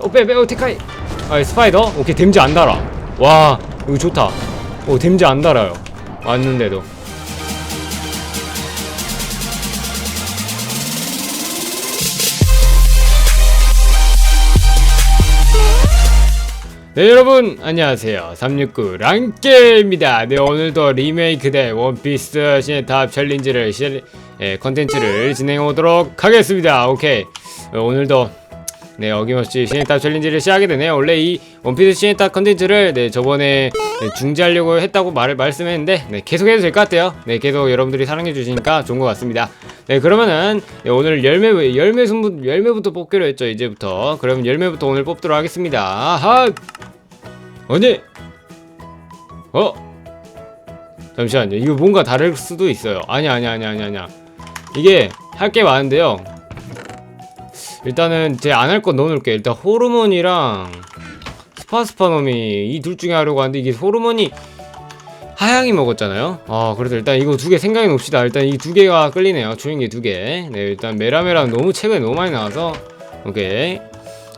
어빼빼어 테카이. 아 스파이더? 오케이 댐지 안 달아. 와 이거 좋다. 오 댐지 안 달아요. 왔는데도. 네 여러분. 안녕하세요. 369 랑깨입니다. 네 오늘도 리메이크된 원피스 시네탑 챌린지를 시 예, 컨텐츠를 진행해 보도록 하겠습니다. 오케이. 어, 오늘도 네 어김없이 시네탑 챌린지를 시작하게 되네요. 원래 이 원피스 시네탑 컨텐츠를 네 저번에 네, 중지하려고 했다고 말을 말씀했는데 네 계속해도 될 것 같아요. 네 계속 여러분들이 사랑해 주시니까 좋은 것 같습니다. 네 그러면은 네, 오늘 열매 열매 순부 열매부터 뽑기로 했죠 이제부터. 그럼 열매부터 오늘 뽑도록 하겠습니다. 아하! 아니! 어? 잠시만요. 이거 뭔가 다를 수도 있어요. 아니 아니 아니 아니 아니야. 이게 할 게 많은데요 일단은 제 안 할 건 넣어놓을게요. 일단 호르몬이랑 스파스파놈이 이 둘 중에 하려고 하는데 이게 호르몬이 하양이 먹었잖아요. 아 그래서 일단 이거 두 개 생각해 놓읍시다. 일단 이 두 개가 끌리네요. 조용히 두개네 일단 메라메라 너무 최근에 너무 많이 나와서. 오케이.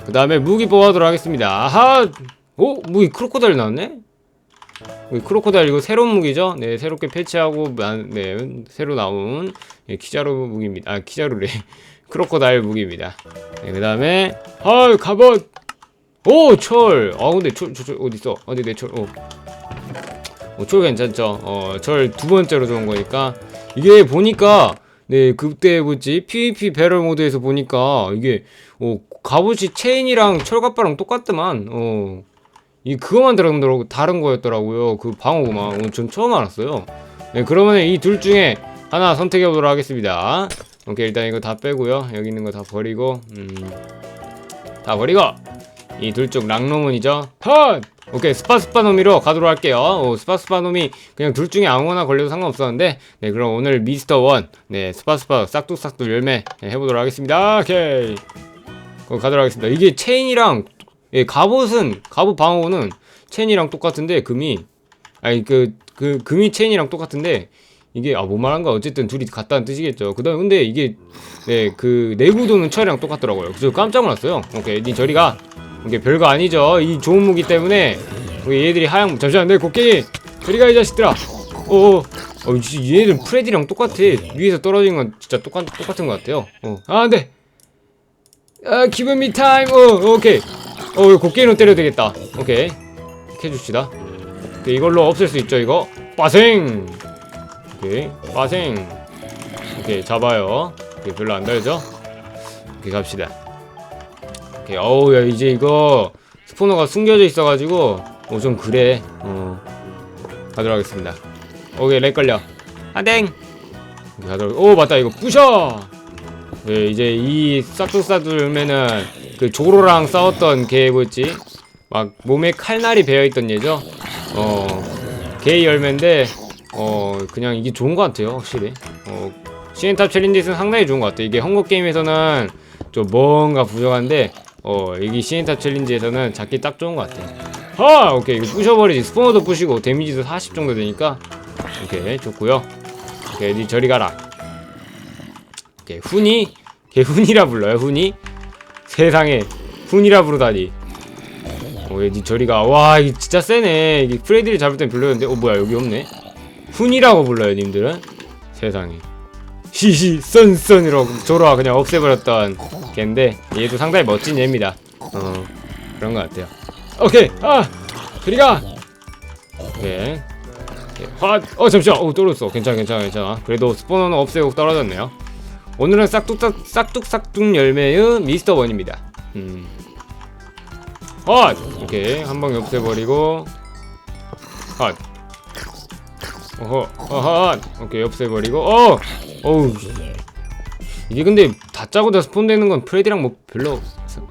그 다음에 무기 뽑아도록 하겠습니다. 아하! 오 무기 크로코다일 나왔네 크로코다일 이거 새로운 무기죠? 네 새롭게 패치하고 만- 네 새로 나온 예, 키자루 무기입니다. 아 키자루래. 크로코다일 무기입니다. 네, 그 다음에 아 갑옷! 오 철 아 근데 철 철 철 어디 있어? 어디 내 철 어. 어, 철 괜찮죠? 어 철 두 번째로 좋은 거니까. 이게 보니까 네 그때 뭐지? PVP 배럴 모드에서 보니까 이게 어 갑옷이 체인이랑 철갑바랑 똑같더만. 어. 이 그거만 거더라고 다른 거였더라고요. 그 방어구만. 어, 전 처음 알았어요. 네, 그러면 이 둘 중에 하나 선택해 보도록 하겠습니다. 오케이, 일단 이거 다 빼고요. 여기 있는 거 다 버리고, 음, 다 버리고 이둘중 랑노문이죠. 헛! 오케이, 스파스파노미로 가도록 할게요. 오, 스파스파노미 그냥 둘 중에 아무거나 걸려도 상관없었는데, 네, 그럼 오늘 미스터 원, 네, 스파스파 싹둑싹둑 열매 네, 해보도록 하겠습니다. 오케이. 그럼 가도록 하겠습니다. 이게 체인이랑 예, 갑옷은 갑옷 방어구는 체인이랑 똑같은데 금이 아니 그 그 금이 체인이랑 똑같은데 이게 아뭐 말한 거 어쨌든 둘이 같다는 뜻이겠죠. 그다음 근데 이게 네그 내구도는 철이랑 똑같더라고요. 그래서 깜짝 놀랐어요. 오케이 니 저리 가. 이게 별거 아니죠. 이 좋은 무기 때문에 우리 얘들이 하향 잠시만 내 곡괭이 저리 가 이 자식들아. 오. 어, 얘네들 프레디랑 똑같아. 위에서 떨어진 건 진짜 똑같 똑같은 것 같아요. 어. 아 안 돼. 아 기분 미 타임. 어 오케이. 어, 이거 곡괭이로 때려도 되겠다. 오케이. 이렇게 해줍시다. 오케이, 이걸로 없앨 수 있죠, 이거? 빠생! 오케이, 빠생. 오케이, 잡아요. 오케이, 별로 안 달죠? 오케이, 갑시다. 오케이, 어우, 야, 이제 이거 스포너가 숨겨져 있어가지고, 어, 좀 그래. 어. 가도록 하겠습니다. 오케이, 렉 걸려. 안 땡! 오케이, 가도록, 오, 맞다, 이거 부셔! 네, 이제 이 싹둑싹둑 열매는 그 조로랑 싸웠던 걔 뭐였지? 막 몸에 칼날이 베어있던 얘죠? 어, 걔 열매인데, 어, 그냥 이게 좋은 것 같아요, 확실히. 어, 시엔탑 챌린지에서는 상당히 좋은 것 같아요. 이게 헝거 게임에서는 좀 뭔가 부족한데, 어, 여기 시엔탑 챌린지에서는 잡기 딱 좋은 것 같아요. 하! 오케이, 이거 부셔버리지. 스포너도 부시고, 데미지도 40 정도 되니까, 오케이, 좋고요 오케이, 니 저리 가라. 오케이, 훈이? 걔 훈이라 불러요, 훈이? 세상에 훈이라 부르다니. 어얘니 저리가. 와 이게 진짜 세네. 이게 프레디를 잡을 땐 별로였는데. 어 뭐야 여기 없네. 훈이라고 불러요 님들은? 세상에. 히히 썬썬이라고 조로아 그냥 없애버렸던 걔인데 얘도 상당히 멋진 얘입니다. 어 그런 것 같아요. 오케이 아 저리가. 오케이 핫어 잠시만. 어 떨어졌어. 괜찮아 괜찮아 괜찮아. 그래도 스포너는 없애고 떨어졌네요 오늘은 싹둑싹 싹둑싹둑 열매의 미스터 원입니다. 음. 헛! 오케이 한 방에 없애버리고 헛. 어허 어헛 오케이 없애버리고 어 어우 이게 근데 다 짜고 다 스폰되는 건 프레디랑 뭐 별로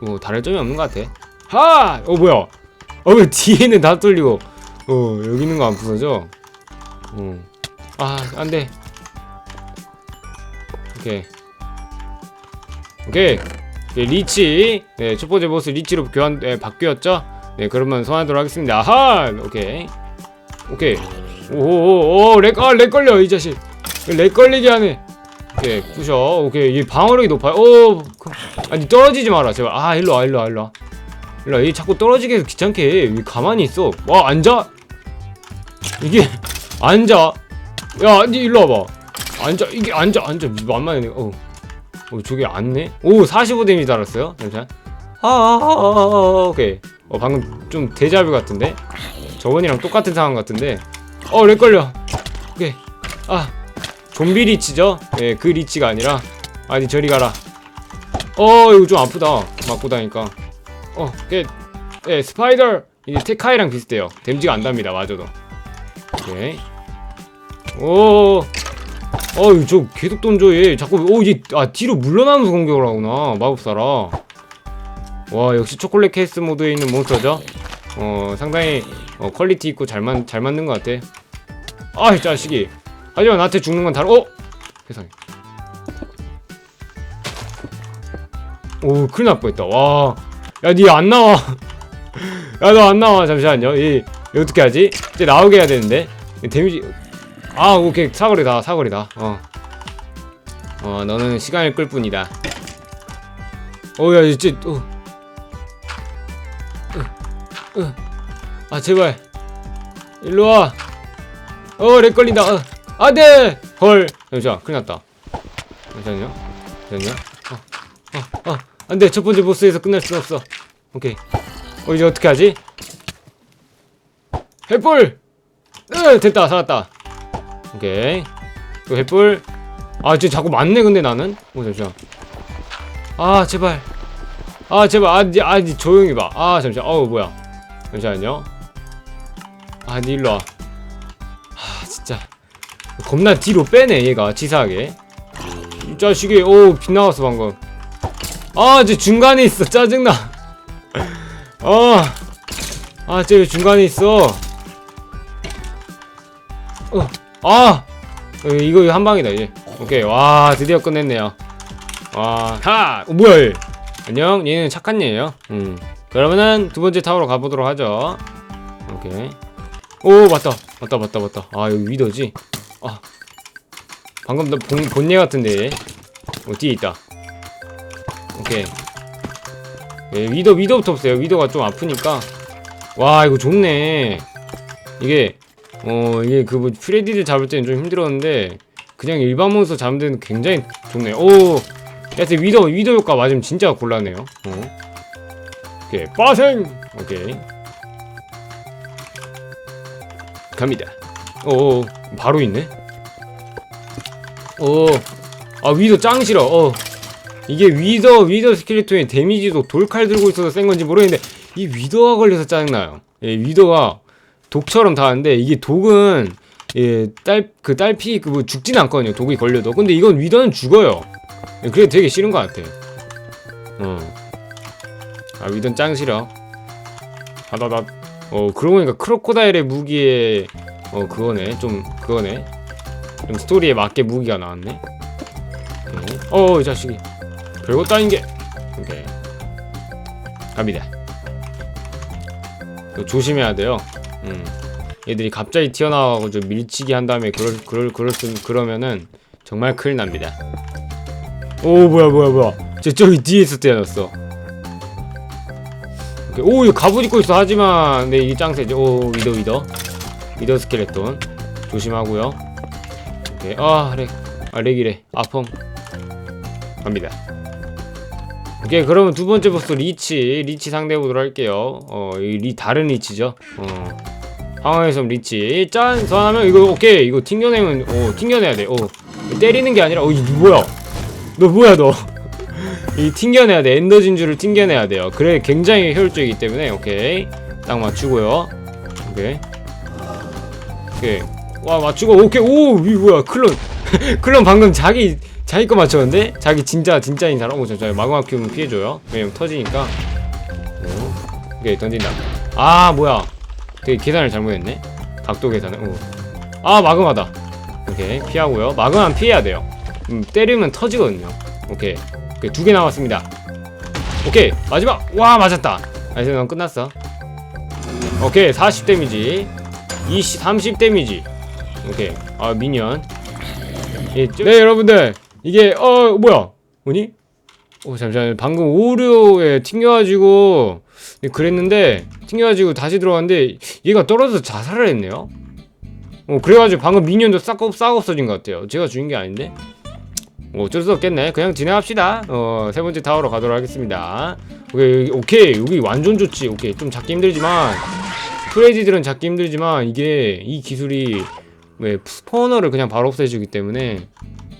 뭐 다를 점이 없는 것 같아. 하! 어 뭐야? 어왜 뒤에는 다 뚫리고 어 여기 있는 거 안 부서져? 어. 아 안돼. 오케이. 오케이. 네, 리치. 네, 첫 번째 보스 리치로 교환, 네, 바뀌었죠? 네, 그러면 소환하도록 하겠습니다. 아하! 오케이. 오케이. 오오오, 렉, 아, 렉 걸려, 이 자식. 렉 걸리게 하네. 오케이, 부셔. 오케이, 이 방어력이 높아요. 오, 그, 아니, 떨어지지 마라, 제발. 아, 일로 와, 일로 와, 일로 와. 일로 와. 얘 자꾸 떨어지게 해서 귀찮게 해. 왜 가만히 있어. 와, 앉아. 이게, 앉아. 야, 니 일로 와봐. 앉아. 이게 앉아, 앉아. 만만해. 어. 어, 저게 앉네? 오, 45 데미지 달았어요. 잠시만. 아, 아, 아, 오케이. 어, 방금 좀 데자뷰 같은데? 저번이랑 똑같은 상황 같은데? 어, 렉 걸려. 오케이. 아, 좀비 리치죠? 예, 그 리치가 아니라. 아니, 저리 가라. 어, 이거 좀 아프다. 맞고 다니까. 어, 예, 예, 스파이더. 이게 테카이랑 비슷해요. 댐지가 안 답니다, 맞아도. 오케이. 오, 어이, 저 계속 던져, 얘. 자꾸, 오, 얘, 아, 뒤로 물러나면서 공격을 하구나. 마법사라. 와, 역시 초콜릿 케이스 모드에 있는 몬스터죠? 어, 상당히, 어, 퀄리티 있고 잘, 만, 잘 맞는 것 같아. 아이, 자식이. 하지만 나한테 죽는 건 다른, 어? 세상에. 오, 큰일 날 뻔했다. 와. 야, 니 안 나와. 야, 너 안 나와. 잠시만요. 이, 이 어떻게 하지? 이제 나오게 해야 되는데. 이 데미지. 아, 오케이. 사거리다. 사거리다. 어. 어, 너는 시간을 끌 뿐이다. 어, 야, 이제, 어. 으, 으. 아, 제발. 일로 와. 어, 렉 걸린다. 어. 안 돼! 헐. 잠시만. 큰일 났다. 잠시만요. 잠시만요. 어, 어, 어. 안 돼. 첫 번째 보스에서 끝날 순 없어. 오케이. 어, 이제 어떻게 하지? 햇불! 으, 됐다. 살았다. 오케이. 또 햇불. 아, 쟤 자꾸 맞네, 근데 나는? 오, 잠시만. 아, 제발. 아, 제발. 아, 니, 아, 니 조용히 봐. 아, 잠시만. 어우, 뭐야. 잠시만요. 아, 니 일로 와. 아, 진짜. 겁나 뒤로 빼네, 얘가. 치사하게. 이 자식이, 오, 빗나갔어, 방금. 아, 쟤 중간에 있어. 짜증나. 어. 아, 쟤왜 중간에 있어? 어. 아! 어, 이거 한 방이다, 이제. 오케이. 와, 드디어 끝냈네요. 와, 하! 어, 뭐야, 얘. 안녕. 얘는 착한 얘예요. 음. 그러면은 두 번째 타워로 가보도록 하죠. 오케이. 오, 맞다. 맞다, 맞다, 맞다. 아, 여기 위더지? 아. 방금 나 본, 본예 같은데. 얘. 어, 뒤에 있다. 오케이. 예, 위더, 위더부터 없어요. 위더가 좀 아프니까. 와, 이거 좋네. 이게, 어, 이게 그, 뭐, 프레디를 잡을 때는 좀 힘들었는데, 그냥 일반 몬스터 잡는 데는 굉장히 좋네. 오! 여하튼 위더, 위더 효과 맞으면 진짜 곤란해요. 어. 오케이, 빠생! 오케이. 갑니다. 오, 바로 있네? 오, 아, 위더 짱 싫어. 어. 이게 위더 위더 스켈레톤의 데미지도 돌칼 들고 있어서 센 건지 모르겠는데 이 위더가 걸려서 짜증나요. 예, 위더가 독처럼 닿는데 이게 독은 예, 딸 그 딸피 그 뭐 죽진 않거든요. 독이 걸려도. 근데 이건 위더는 죽어요. 예, 그게 되게 싫은 것 같아. 어. 아 위더는 짱 싫어. 하다다. 어 그러고 보니까 크로코다일의 무기에 어 그거네 좀 그거네 좀 스토리에 맞게 무기가 나왔네. 오케이. 어, 이 자식이. 별것도 아닌 게. 오케이. 갑니다. 조심해야 돼요. 음. 얘들이 갑자기 튀어나와가지고 좀 밀치기 한 다음에 그럴 그럴 그럴 수 그러면은 정말 큰일 납니다. 오 뭐야 뭐야 뭐야. 저 저기 뒤에 있었대였어. 오케이. 오 이거 갑옷 입고 있어 하지만 네 이게 짱세지. 오 위더 위더 위더 스켈레톤 조심하고요. 오케이 아 렉. 아 렉이래. 아펑. 갑니다. 오케이 그러면 두 번째 보스 리치 리치 상대해 보도록 할게요. 어이 다른 리치죠. 어 섬 리치. 짠! 소환하면 이거 오케이. 이거 튕겨내면 오 튕겨내야 돼. 오. 때리는 게 아니라 어이 뭐야? 너 뭐야 너? 이 튕겨내야 돼. 엔더 진주를 튕겨내야 돼요. 그래 굉장히 효율적이기 때문에. 오케이. 딱 맞추고요. 오케이. 오케이. 와 맞추고 오케이. 오 이 뭐야. 클론. 클론 방금 자기 자기 거 맞췄는데? 자기 진짜 진짜인 사람 오 잠시만 마그마 큐면 피해줘요. 왜냐면 터지니까. 오. 오케이 던진다. 아 뭐야 되게 계산을 잘못했네. 각도 계산을 오. 아 마그마다. 오케이. 피하고요. 마그마는 피해야 돼요. 음, 때리면 터지거든요. 오케이, 두 개 남았습니다. 오케이 마지막! 와 맞았다. 나이스 넌 끝났어. 오케이 40 데미지. 20 30 데미지. 오케이. 아 미니언. 예, 저- 네 여러분들. 이게 어 뭐야? 뭐니? 어 잠시만 방금 오류에 튕겨가지고 근데 그랬는데 튕겨가지고 다시 들어갔는데 얘가 떨어져서 자살을 했네요. 어 그래가지고 방금 미니언도 싹, 없- 싹 없어진 것 같아요. 제가 죽인 게 아닌데. 뭐 어쩔 수 없겠네. 그냥 진행합시다. 어, 세 번째 타워로 가도록 하겠습니다. 오케이, 오케이. 여기 완전 좋지. 오케이. 좀 잡기 힘들지만, 프레이지들은 잡기 힘들지만, 이게, 이 기술이, 왜, 스포너를 그냥 바로 없애주기 때문에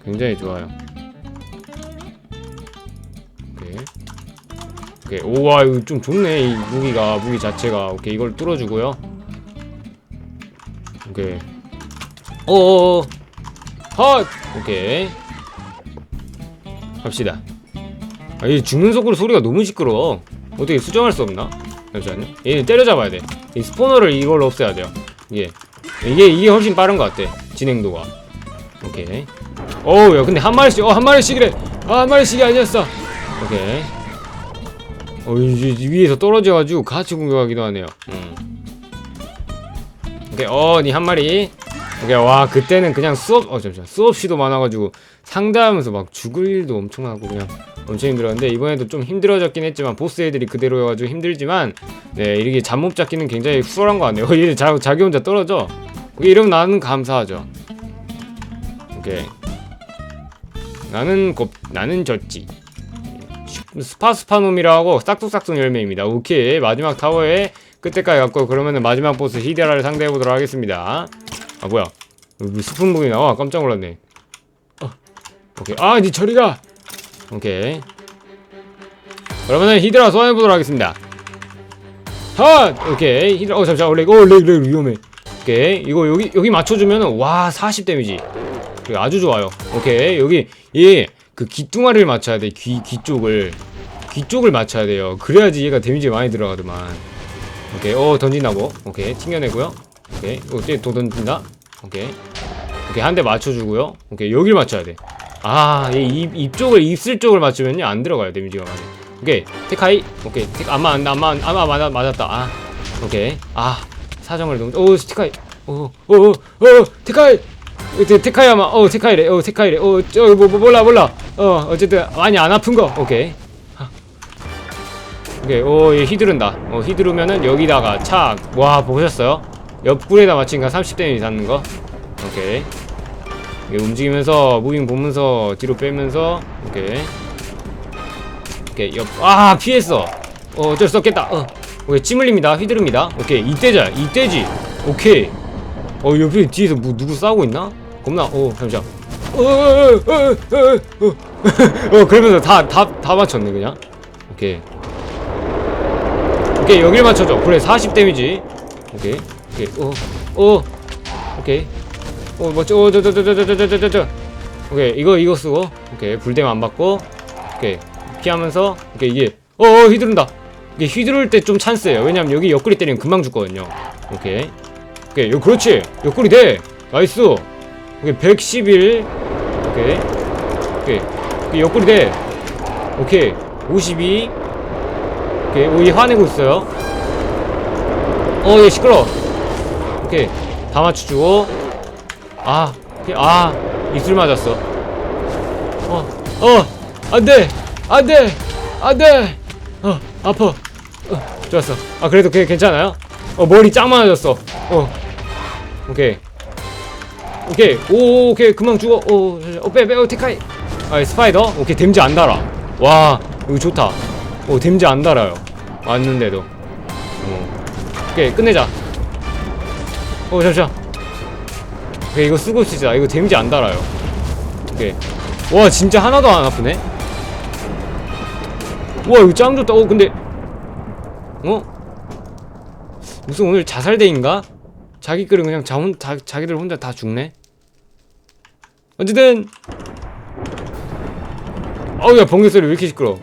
굉장히 좋아요. 오케이. 오와, 이거 좀 좋네. 이 무기가, 무기 자체가. 오케이. 이걸 뚫어주고요. 오케이. 어어어. 헛! 오케이. 갑시다. 아, 얘 죽는 속으로 소리가 너무 시끄러워. 어떻게 수정할 수 없나? 잠시만요. 얘 때려잡아야 돼. 이 스포너를 이걸로 없애야 돼요. 이게 이게 이게 훨씬 빠른 것 같아. 진행도가. 오케이. 어우 야 근데 한 마리씩 어 한 마리씩이래. 아, 한 마리씩이 아니었어. 오케이. 어 이- 위에서 떨어져가지고 같이 공격하기도 하네요. 음. 오케이 어 니 한 마리. 오케이 와 그때는 그냥 수업 어 잠시만 수업 시도 많아가지고 상대하면서 막 죽을 일도 엄청나고 그냥 엄청 힘들었는데 이번에도 좀 힘들어졌긴 했지만 보스 애들이 그대로여가지고 힘들지만 네 이렇게 잡몹 잡기는 굉장히 수월한 것 같네요 얘 자, 자기 혼자 떨어져 그게 이러면 나는 감사하죠 오케이 나는 곱 나는 졌지 스파스파놈이라고 싹둑싹둑 열매입니다. 오케이. 마지막 타워에 끝에까지 갔고 그러면은 마지막 보스 히데라를 상대해 보도록 하겠습니다. 아 뭐야. 왜 스푼북이 나와? 깜짝 놀랐네. 어, 오케이. 아니 저리가! 오케이. 그러면은 히드라 소환해 보도록 하겠습니다. 핫 오케이. 히드라 어 잠시만. 렉, 어, 렉, 렉 위험해. 오케이. 이거 여기 여기 맞춰주면은 와 40 데미지. 그래, 아주 좋아요. 오케이. 여기 얘 그 귀뚱아리를 맞춰야 돼 귀 귀 쪽을. 귀 쪽을 맞춰야 돼요. 그래야지 얘가 데미지 많이 들어가더만. 오케이. 어 던진다고? 오케이. 튕겨내고요. 오케이. 어때 또 던진다? 오케이. 오케이. 한 대 맞춰주고요. 오케이. 여길 맞춰야 돼아이입 입 쪽을 입술 쪽을 맞추면요. 안 들어가요 데미지가 많이. 오케이. 테카이. 오케이. 테 아마 안 아마 안- 아마 맞아 맞았다. 아. 오케이. 아. 사정을 너무 오 테카이. 오오 오 테카이 테, 테카이 아마 어 테카이래. 어 테카이래. 어저 뭐 뭐, 몰라 몰라. 어 어쨌든 많이 안 아픈 거. 오케이. 오케이. 오얘 휘두른다. 어 휘두르면은 여기다가 착와 보셨어요? 옆구리에다 맞힌가 30 데미지 닿는 거? 오케이. 움직이면서 무빙 보면서 뒤로 빼면서. 오케이. 오케이. 옆아 피했어. 어 어쩔 수 없겠다. 어. 오케이. 침 흘립니다. 휘두릅니다. 오케이. 이때자 이때지. 오케이. 어 옆에 뒤에서 뭐 누구 싸우고 있나 겁나 어 잠시만 어어어어어어. 어, 그러면서 다다 다 맞췄네 그냥. 오케이. 오케이 여길 맞춰줘. 그래 40 데미지. 오케이 오케이. 어어. 오케이. 어 멋져. 어저저저저저저저저 오케이 이거 이거 쓰고. 오케이 불대면 안 받고. 오케이 피하면서. 오케이 이게. 어 어, 휘두른다. 이게 휘두를 때 좀 찬스예요. 왜냐면 여기 옆구리 때리면 금방 죽거든요. 오케이. 오케이 요 그렇지. 옆구리 돼. 나이스 오케이 111 오케이. 오케이. 오케이 옆구리 돼 오케이 52 오케이 오얘 화내고 있어요. 어얘 시끄러 오케이 다 맞춰주고 아 오케이 아 입술 맞았어. 어 어 안돼 안돼 안돼. 어 아파. 어 좋았어. 아 그래도 걔 괜찮아요? 어 머리 짱 많아졌어. 어. 오케이 오케이. 오 오케이. 금방 죽어. 오빼빼 어, 테카이. 아 스파이더? 오케이. 댐지 안 달아. 와 이거 좋다. 오 댐지 안 달아요. 왔는데도. 어 오케이 끝내자. 어 잠시만. 오케이 이거 쓰고 쓰자 이거 데미지 안 달아요. 오케이. 와 진짜 하나도 안 아프네? 와 이거 짱 좋다. 어 근데. 어? 무슨 오늘 자살대인가? 자기들은 그냥 자, 혼, 자, 자기들 혼자 다 죽네 어쨌든. 어우 야 번개 소리 왜 이렇게 시끄러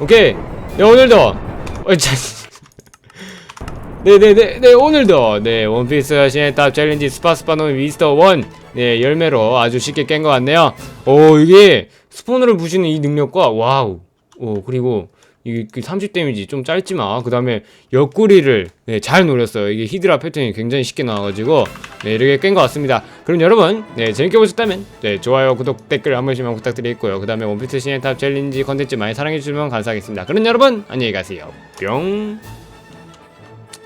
오케이. 네 오늘도. 어, 자, 네네네 네 오늘도. 네 원피스 신의 탑 챌린지 스파스파노 미스터 원네 열매로 아주 쉽게 깬 것 같네요. 오 이게 스포너를 부시는 이 능력과 와우. 오 그리고 이게 30 데미지 좀 짧지만 그 다음에 옆구리를 네, 잘 노렸어요. 이게 히드라 패턴이 굉장히 쉽게 나와가지고 네, 이렇게 깬 것 같습니다. 그럼 여러분 네, 재밌게 보셨다면 네, 좋아요, 구독, 댓글 한 번씩만 부탁드리겠고요. 그 다음에 원피스 시네탑 챌린지 컨텐츠 많이 사랑해주시면 감사하겠습니다. 그럼 여러분 안녕히 가세요. 뿅.